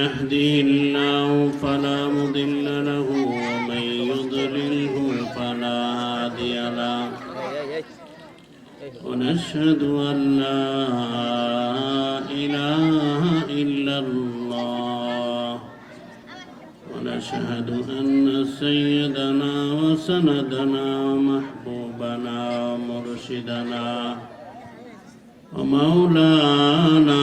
يهده الله فلا مضل له ومن يضلله فلا هادي له ونشهد أن لا إله إلا الله ونشهد أن سيدنا وسندنا ومحبوبنا ومرشدنا ومولانا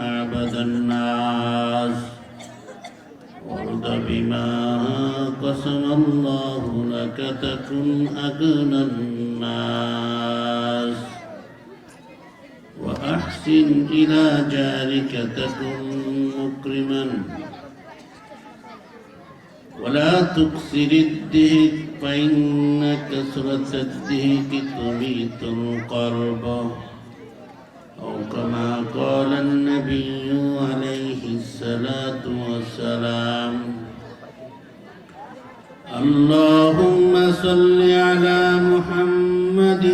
أعبد الناس وارض بما قسم الله لك تكن أغنى الناس. وأحسن إلى جارك تكن مكرما. ولا تكسر الدهك فإن كسرة الدهك تميت القرب أو كما قال النبي عليه الصلاة والسلام اللهم صل على محمد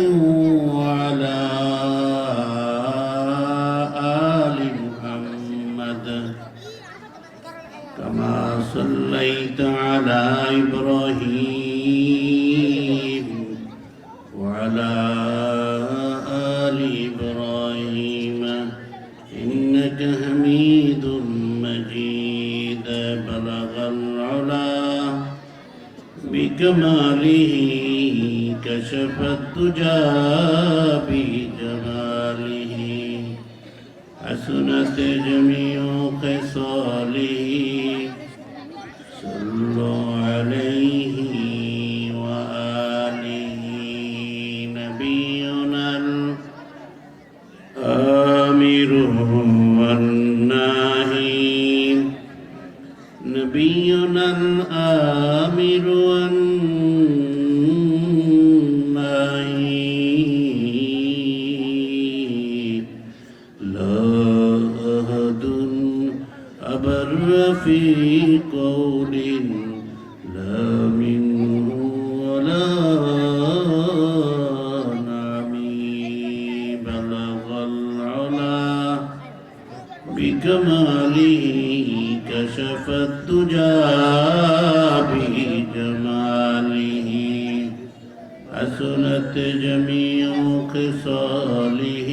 حسنت جميع خصاله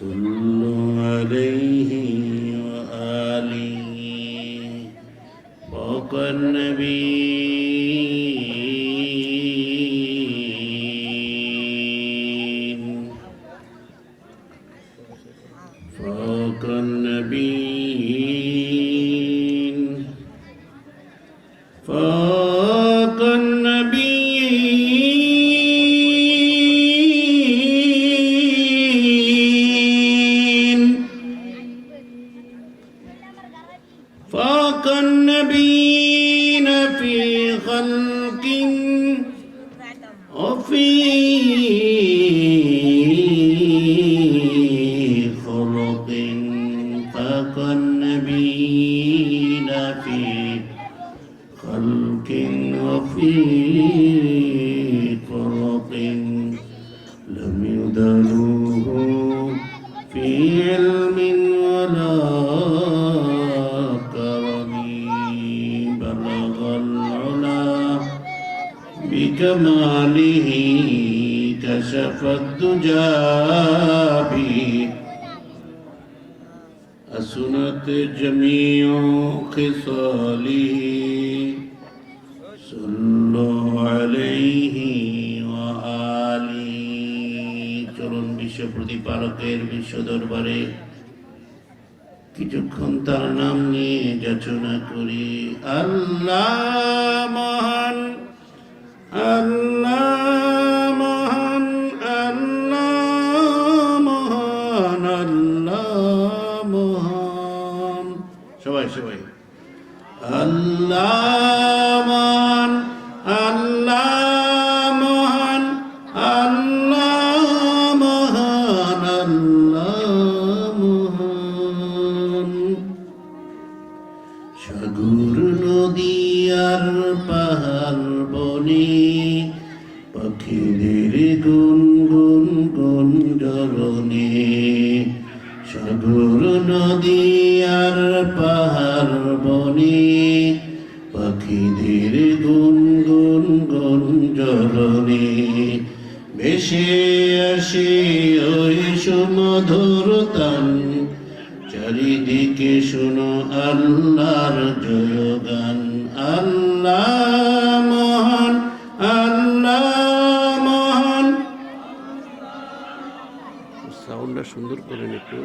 صلوا عليه وآله فوق النبيين خلق وفي প্রতিপালকের বিশ্ব দরবারে কিছুক্ষণ তার নাম নিয়ে যাচনা করি। আল্লাহ সাগর নদী আর পাহাড় বনে, পাখিদের গুন গুন গুন জরনে সাগর নদী আর পাহাড় বনে, পাখিদের গুন গুন গুন জরনে বেশে আসে ওই সুমধুর তান আল্লাহর জয়গান আল্লাহ মহান আল্লাহ মহান। সাউন্ডটা সুন্দর করেন একটু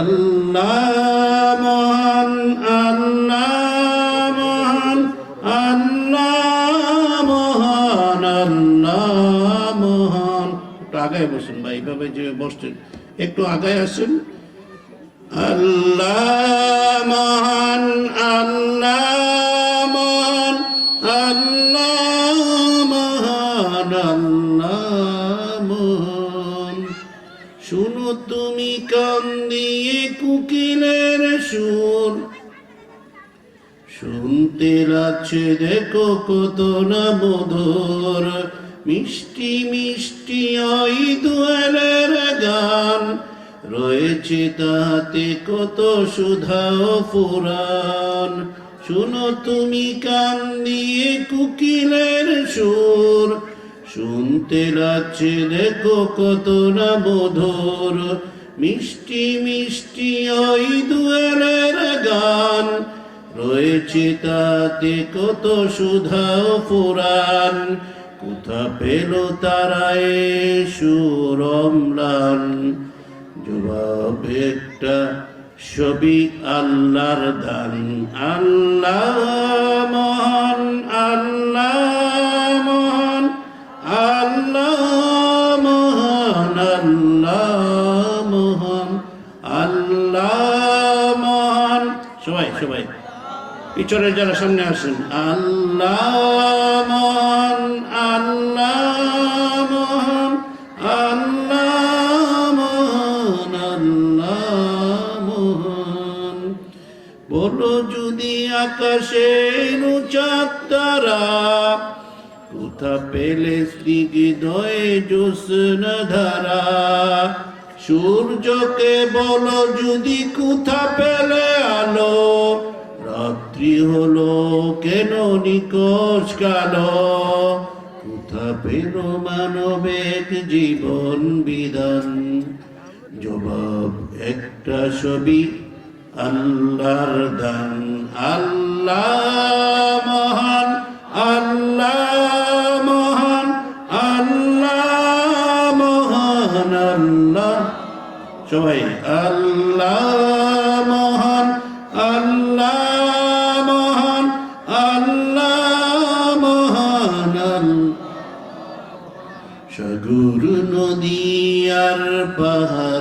আল্লাহ মহান আল্লাহ মহান আল্লাহ মহান আল্লাহ মহান। একটু আগায় বসুন ভাই এইভাবে যে বসছেন একটু আগায় আসেন। আল্লাহ আল্লাহ মহান শুনো তুমি কুকিলের শুনতে লাগছে দেখো কত না মধুর মিষ্টি মিষ্টি ওই দুয়ালের গান রয়েছে তাহাতে কত সুধা ফুরান। শুনো তুমি কান দিয়ে কুকিলের সুর। শুনতে লাগছে দেখো কত না মধুর। মিষ্টি মিষ্টি ওই দুয়ারের গান। রয়েছে তাতে কত সুধা ও ফুরান। কোথা পেল তারা এ সুরমলান জবাব একটা ছবি আল্লাহর দান। আল্লাহ মহান আল্লাহ মহান আল্লাহ মহান আল্লাহ মহান আল্লাহ মহান। সবাই সবাই পিছনে যারা সামনে আসেন আল্লাহ মহান আকাশে কোথা পেলে স্নিগ্ধয়ে জ্যোৎস্ন ধারা সূর্যকে বলো, যদি কোথা পেলে আলো, রাত্রি হলো কেন নিকশ কালো? কোথা পেল মানবেক জীবন বিধান? জবাব, একটা ছবি আল্লাহর দান। আল্লাহ মহান আল্লাহ মহান, আল্লাহ আল্লাহ। সবাই, আল্লাহ আল্লাহ মহান আল্লাহ মহান নদী আর পাহাড়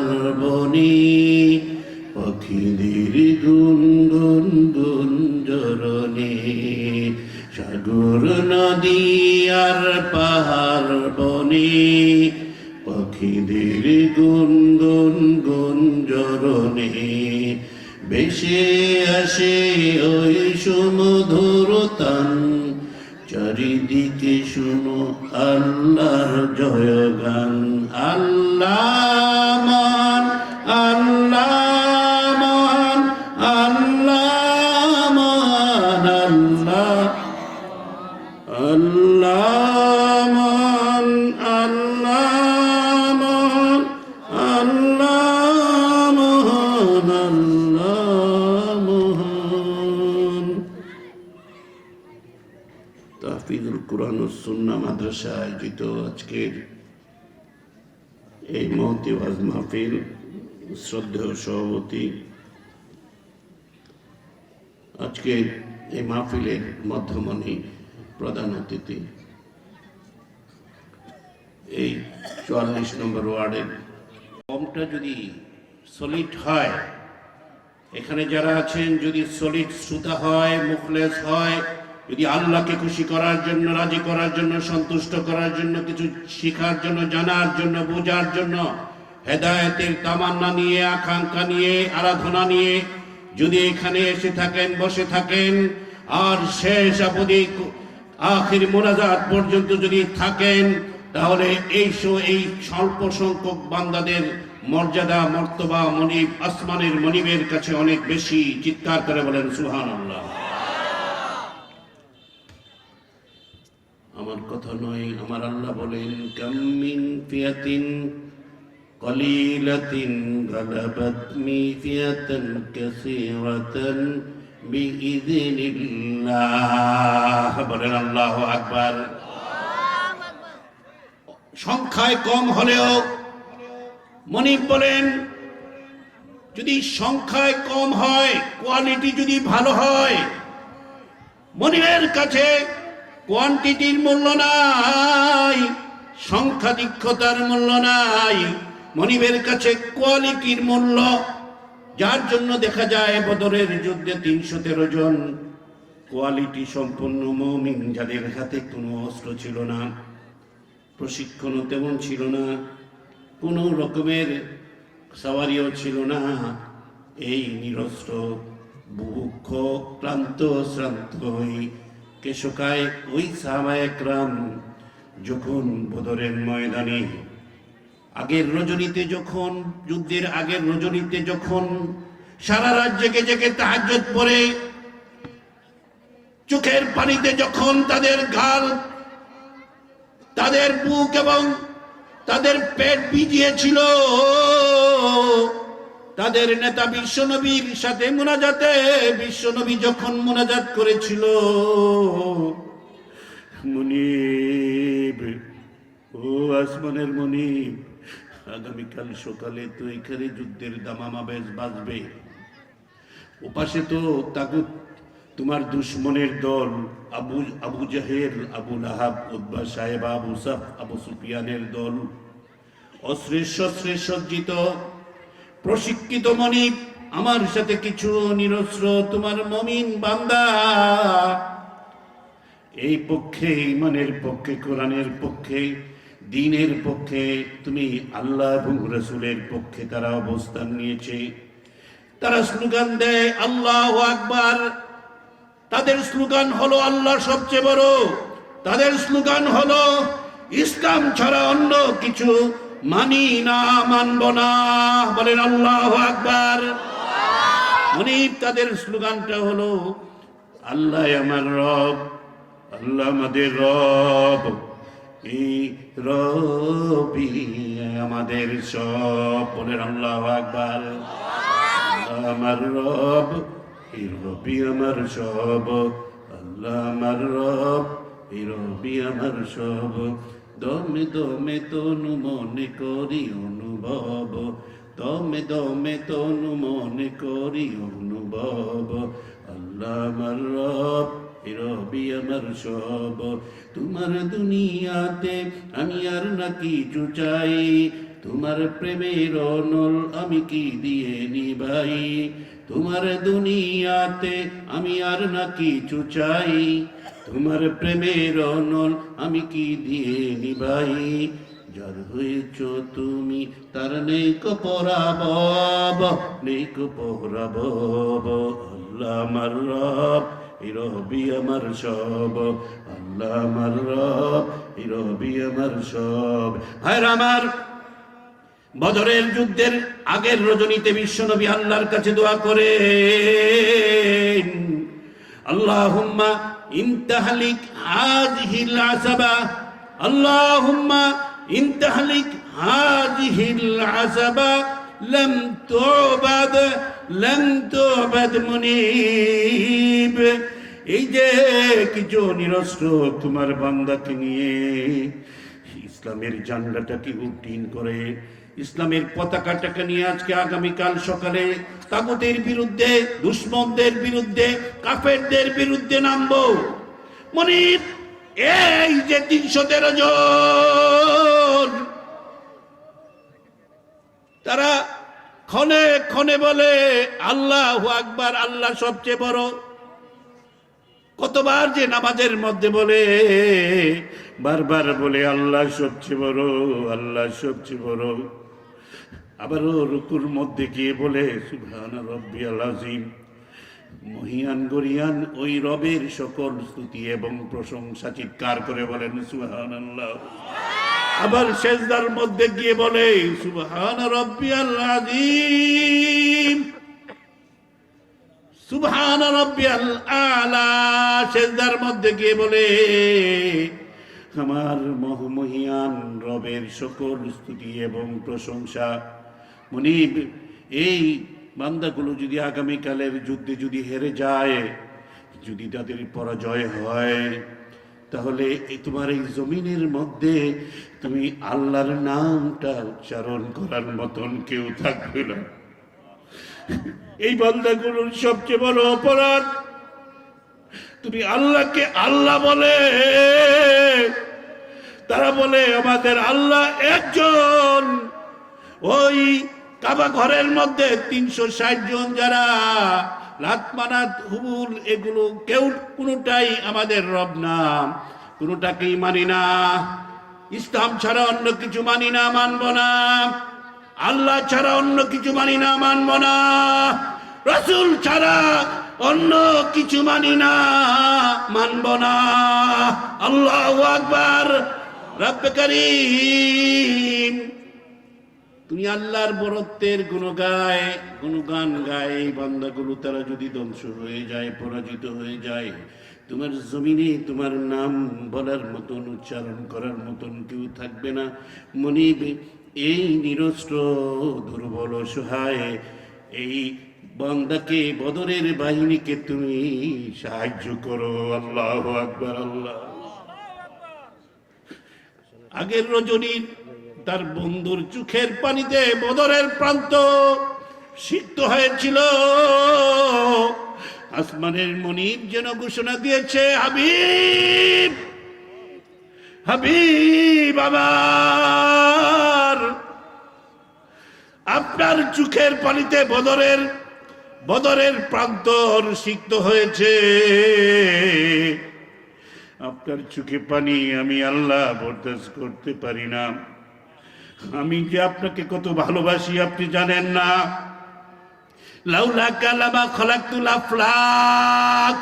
সাগর নদী আর পাহাড় বনে পাখিদের গুন জরনে বেশে আসে ওই সুমধুর তাহফিজুল কোরআন ও সুন্না মাদ্রাসা আয়োজিত আজকের এই মহতি ওয়াজ মাহফিল শ্রদ্ধেয় সভাপতি। আজকে এই মাহফিলের মধ্যমণি প্রধান অতিথি। এই চুয়াল্লিশ নম্বর ওয়ার্ডের কমটা যদি সলিড হয়, এখানে যারা আছেন, যদি সলিড শ্রোতা হয়, মুখলেস হয় যদি আল্লাহকে খুশি করার জন্য, রাজি করার জন্য, সন্তুষ্ট করার জন্য, কিছু শিখার জন্য, জানার জন্য, বোঝার জন্য, হেদায়েতের তামান্না নিয়ে, আকাঙ্ক্ষা নিয়ে, আরাধনা নিয়ে যদি এখানে এসে থাকেন, বসে থাকেন, আর শেষ আপদি আখির মোনাজাত পর্যন্ত যদি থাকেন, তাহলে এই এই স্বল্প সংখ্যক বান্দাদের মর্যাদা, মর্তবা, মনিব, আসমানের মনিবের কাছে অনেক বেশি চিৎকার করে বলেন সুহান আল্লাহ কথা নয় আমার আল্লাহ বলেন কামিন ফিয়াতিন কলিলাতিন গালাবাত মি ফিয়াতান কাসীরাতান বিইذنিল্লাহ বলেন আল্লাহু আকবার। সংখ্যায় কম হলেও মনিব বলেন, যদি সংখ্যায় কম হয়, কোয়ালিটি যদি ভালো হয়, মনিবের কাছে কোয়ান্টিটির মূল্য নাই সংখ্যাধিক্ষতার মূল্য নাই, মনিবের কাছে কোয়ালিটির মূল্য। যার জন্য দেখা যায় বদরের যুদ্ধে তিনশো তেরো জন কোয়ালিটি সম্পন্ন মমিন, যাদের হাতে কোনো অস্ত্র ছিল না, প্রশিক্ষণও তেমন ছিল না, কোনো রকমের সাওয়ারিও ছিল না। এই নিরস্ত্র, বুভুক্ষ, ক্লান্ত, শ্রান্ত হই কেশকায় ওই সাহাবায়করাম যখন বদরের ময়দানে, আগের রজনীতে যখন, যুদ্ধের আগের রজনীতে যখন সারা রাত জেগে জেগে তাহাজ্জত পরে চোখের পানিতে যখন তাদের গাল তাদের বুক এবং তাদের পেট ভিজিয়েছিল তাদের নেতা বিশ্বনবীর সাথে মোনাজাতে, বিশ্বনবী যখন মোনাজাত করেছিল, মুনিব, ও আসমানের মুনিব, আগামীকাল সকালে তো এখানে যুদ্ধের দামামা বেশ বাজবে। ওপাশে তো তাগুত, তোমার দুশ্মনের দল, আবু আবু জাহের আবু লাহাব উদ্বা সাহেব, আবু সাফ, আবু সুফিয়ানের দল। অশ্রেষ্ঠ শস্ত্রে সজ্জিত প্রশিক্ষিত মনিব, আমার সাথে কিছু নিরস্ত্র, তোমার মমিন বান্দা। এই পক্ষে, ইমানের পক্ষে, কোরআনের পক্ষে, দিনের পক্ষে, তুমি আল্লাহ এবং রসুলের পক্ষে তারা অবস্থান নিয়েছে। তারা স্লোগান দেয়, আল্লাহ আকবার। তাদের স্লোগান হলো, আল্লাহ সবচেয়ে বড়। তাদের স্লোগান হলো, ইসলাম ছাড়া অন্য কিছু মানি না, মানব না। বলেন আল্লাহ আকবার। মনিব তাদের স্লোগানটা হলো, আল্লাহ আমার রব, আল্লাহ আমাদের রব। এই রবি আমাদের সব। বলেন আল্লাহ আকবার। আমার রব, এই রবি আমার সব। আল্লাহ আমার রব, এই রবি আমার সব। দমে দমে তনু মনে করি অনুভব। দমে দমে তনু মনে করি অনুভব। আল্লাহ আমার রব রবি আমার সব। তোমার দুনিয়াতে আমি আর না কিছু চাই। তোমার প্রেমের অনল আমি কি দিয়ে নিভাই তোমার দুনিয়াতে আমি আর না কিছু চাই। তোমার প্রেমের অনল আমি কি দিয়ে নিবাই যার হয়েছ তুমি তার নেই পরাবব নেই পরাবব আল্লাহ আমার রব রবি আমার সব। আল্লাহ আমার রব রবি আমার সব। হায় আমার! বদরের যুদ্ধের আগের রজনীতে বিশ্বনবী আল্লাহর কাছে দোয়া করে আল্লাহুম্মা ইনতাহলিক হাযিহিল আসাবা আল্লাহুম্মা ইনতাহলিক হাযিহিল আসাবা লাম তুবাদ লাম তুবাদ মুনিব। এই যে নিরস্ত্র তোমার বান্দাকে নিয়ে ইসলামের জান্ডাটাকে উড্ডীন করে ইসলামের পতাকাটাকে নিয়ে আজকে আগামীকাল সকালে তাগুতের বিরুদ্ধে, দুশ্মনদের বিরুদ্ধে, কাফেরদের বিরুদ্ধে নামবো। মনির এই যে তিনশো তেরো জন, তারা ক্ষণে ক্ষণে বলে, আল্লাহ আকবার, আল্লাহ সবচেয়ে বড়। কতবার যে নামাজের মধ্যে বলে, বারবার বলে, আল্লাহ সবচেয়ে বড়, আল্লাহ সবচেয়ে বড়। আবারও রুকুর মধ্যে গিয়ে বলে, সুবহান রব্বি আজিম মহিয়ান গরিয়ান, ওই রবের সকল স্তুতি এবং প্রশংসা চিৎকার করে বলেন সুবহান আল্লাহ আবার শেষদার মধ্যে গিয়ে বলে, সুবহান রব্বি আজিম সুবহান রাব্বিয়াল আলা। সেজদার মধ্যে গিয়ে বলে, আমার মহমহিয়ান রবের সকল স্তুতি এবং প্রশংসা মনিব এই বান্দাগুলো যদি আগামীকালের যুদ্ধে যদি হেরে যায়, যদি তাদের পরাজয় হয়, তাহলে তোমার এই জমিনের মধ্যে তুমি আল্লাহর নামটা উচ্চারণ করার মতন কেউ থাকবে না। এই বান্দাগুলোর সবচেয়ে বড় অপরাধ, তুমি আল্লাহকে আল্লাহ বলে, তারা বলে, আমাদের আল্লাহ একজন, ওই কাবা ঘরের মধ্যে তিনশো ষাট জন যারা লাতমানাত, হুবুল, এগুলো কেউ কোনোটাই আমাদের রব না। কোনোটাকেই মানি না। ইসলাম ছাড়া অন্য কিছু মানি না, মানব না। আল্লাহ ছাড়া অন্য কিছু মানি না, মানব না। রসুল ছাড়া অন্য কিছু মানি না, মানব না। আল্লাহ আকবার। রব্বে করিম। তুমি আল্লাহর বরত্বের গুণ গায় গুণগান গায়, এই বান্দাগুলো তারা যদি ধ্বংস হয়ে যায়, পরাজিত হয়ে যায়, তোমার জমিনে তোমার নাম বলার মতন উচ্চারণ করার মতন কেউ থাকবে না। মনিব, এই নিরস্ত্র, দুর্বল, অসহায়, এই বান্দাকে, বদরের বাহিনীকে তুমি সাহায্য করো। আল্লাহ আকবার, আল্লাহ। আগের রজনীর তার বন্ধুর চোখের পানিতে বদরের প্রান্ত সিক্ত হয়েছিল। আসমানের মনিব যেন ঘোষণা দিয়েছে, হাবিব হাবিব আমার, আপনার চোখের পানিতে বদরের বদরের প্রান্তর সিক্ত হয়েছে। আপনার চোখে পানি আমি আল্লাহ বরদাস্ত করতে পারি না। আমি যে আপনাকে কত ভালোবাসি, আপনি জানেন না। লাউলা কালামা খলাকুল আফলাক।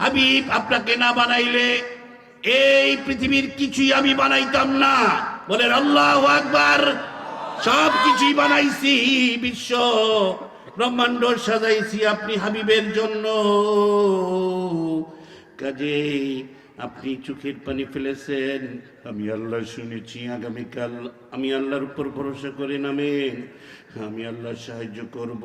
হাবিব, আপনাকে না বানাইলে এই পৃথিবীর কিছুই আমি বানাইতাম না। বলেন, আল্লাহ আকবার। সব কিছুই বানাইছি, বিশ্ব ব্রহ্মাণ্ড সাজাইছি আপনি হাবিবের জন্য। কাজে আপনি চোখের পানি ফেলেছেন। আমি আল্লাহ শুনেছি আগামীকাল। আমি আল্লাহর উপর ভরসা করে নামেন। আমি আল্লাহ সাহায্য করব।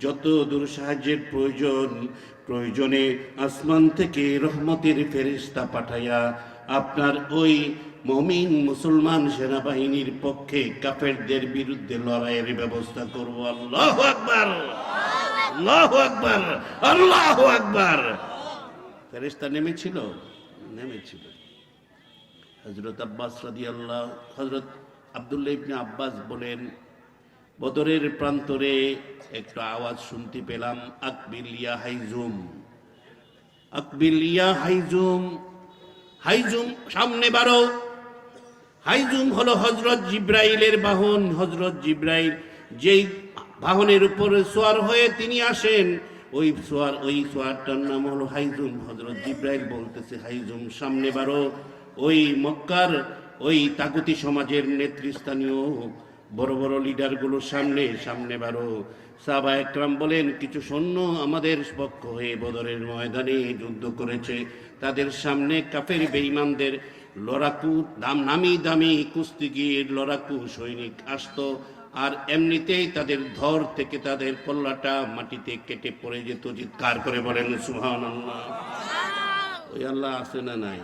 যত দূর সাহায্যের প্রয়োজন, প্রয়োজনে আসমান থেকে রহমতের ফেরিস্তা পাঠাইয়া আপনার ওই মমিন মুসলমান সেনাবাহিনীর পক্ষে কাফেরদের বিরুদ্ধে লড়াইয়ের ব্যবস্থা করব। আল্লাহ আকবার! আল্লাহ আকবার! আল্লাহ আকবার! ফেরেস্তা নেমেছিল? নেমেছিল। হজরত আব্বাস রাদি হজরত আবদুল্লাহ ইবনে আব্বাস বলেন, বদরের প্রান্তরে একটা আওয়াজ শুনতে পেলাম আকবিলিয়া হাইজুম। আকবিলিয়া হাইজুম হাইজুম, সামনে বারো হাইজুম হলো হজরত জিব্রাইলের বাহন। হজরত জিব্রাইল যেই বাহনের উপরে সোয়ার হয়ে তিনি আসেন ওই সোয়ার, ওই সোয়ারটার নাম হলো হাইজুম। হজরত জিব্রাইল বলতেছে, হাইজুম, সামনে বারো। ওই মক্কার, ওই তাগুতি সমাজের নেতৃস্থানীয় বড় বড় লিডারগুলোর সামনে সামনে বারো। সাবা একরাম বলেন, কিছু সৈন্য আমাদের পক্ষ হয়ে বদরের ময়দানে যুদ্ধ করেছে। তাদের সামনে কাফের বেঈমানদের লড়াকু, দাম, নামি দামি কুস্তিগির লড়াকু সৈনিক আসতো। আর এমনিতেই তাদের ধর থেকে তাদের কল্লাটা মাটিতে কেটে পড়ে যেত, চিৎকার করে বলেন সুহান ওই আল্লাহ আছে না নাই?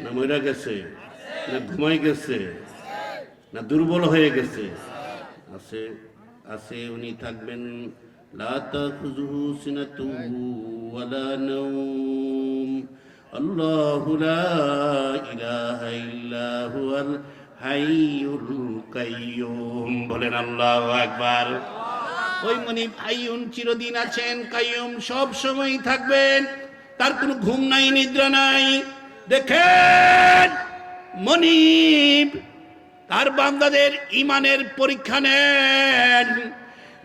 না মরা গেছে? না ঘুমাই গেছে? না দুর্বল হয়ে গেছে? আছে আছে, উনি থাকবেন, লা আল্লাহু হাইয়ুল কাইয়ুম বলেন আল্লাহু আকবার। ওই মনিব হাইয়ুন চিরদিন আছেন, কাইয়ুম সব সময় থাকবেন। তার কোনো ঘুম নাই, নিদ্রা নাই। দেখেন, মনিব, তার বান্দাদের ইমানের পরীক্ষা নেন।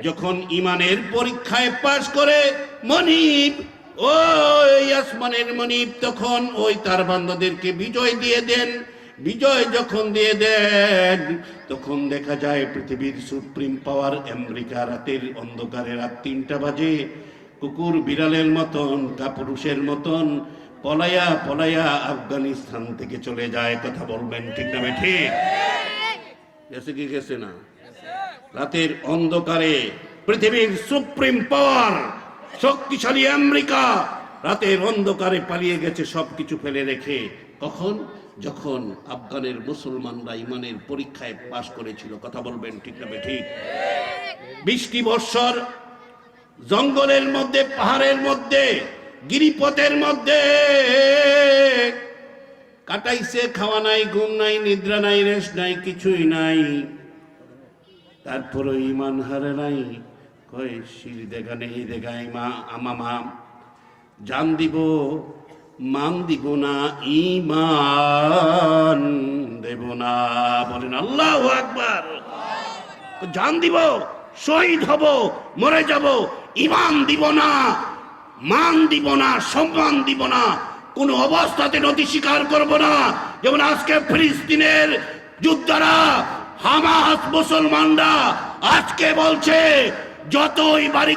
যখন ইমানের পরীক্ষায় পাশ করে মনিব, ওই আসমানের মনিব, তখন ওই তার বান্দাদেরকে বিজয় দিয়ে দেন। বিজয় যখন দিয়ে দেন, তখন দেখা যায় পৃথিবীর সুপ্রিম পাওয়ার আমেরিকা রাতের অন্ধকারে রাত তিনটা বাজে। কুকুর বিড়ালের মতন, কাপুরুষের মতন পলায়া পলায়া আফগানিস্তান থেকে চলে যায়। কথা বলবেন ঠিক না ঠিক গেছে কি গেছে না? রাতের অন্ধকারে পৃথিবীর সুপ্রিম পাওয়ার, শক্তিশালী আমেরিকা রাতের অন্ধকারে পালিয়ে গেছে, সবকিছু ফেলে রেখে। কখন? যখন আফগানের মুসলমানরা ইমানের পরীক্ষায় পাশ করেছিল, কথা বলবেন ঠিক না ঠিক বৃষ্টি বৎসর জঙ্গলের মধ্যে, পাহাড়ের মধ্যে, গিরিপথের মধ্যে কাটাইছে, খাওয়া নাই, ঘুম নাই, নিদ্রা নাই, রেস্ট নাই, কিছুই নাই। তারপরে ইমান হারে নাই। কয়, শির দেখা নেই দেখাই মা আমামা জান দিব মান না ইমান দেব না। বলেন, আল্লাহ জান দিব, শহীদ হব, মরে যাব ইমান দিব না, মান দিব না, সম্মান দিব না, কোন অবস্থাতে নথি স্বীকার করব না। যেমন আজকে ফিলিস্তিনের যোদ্ধারা, হামাস মুসলমানরা আজকে বলছে, যতই বাড়ি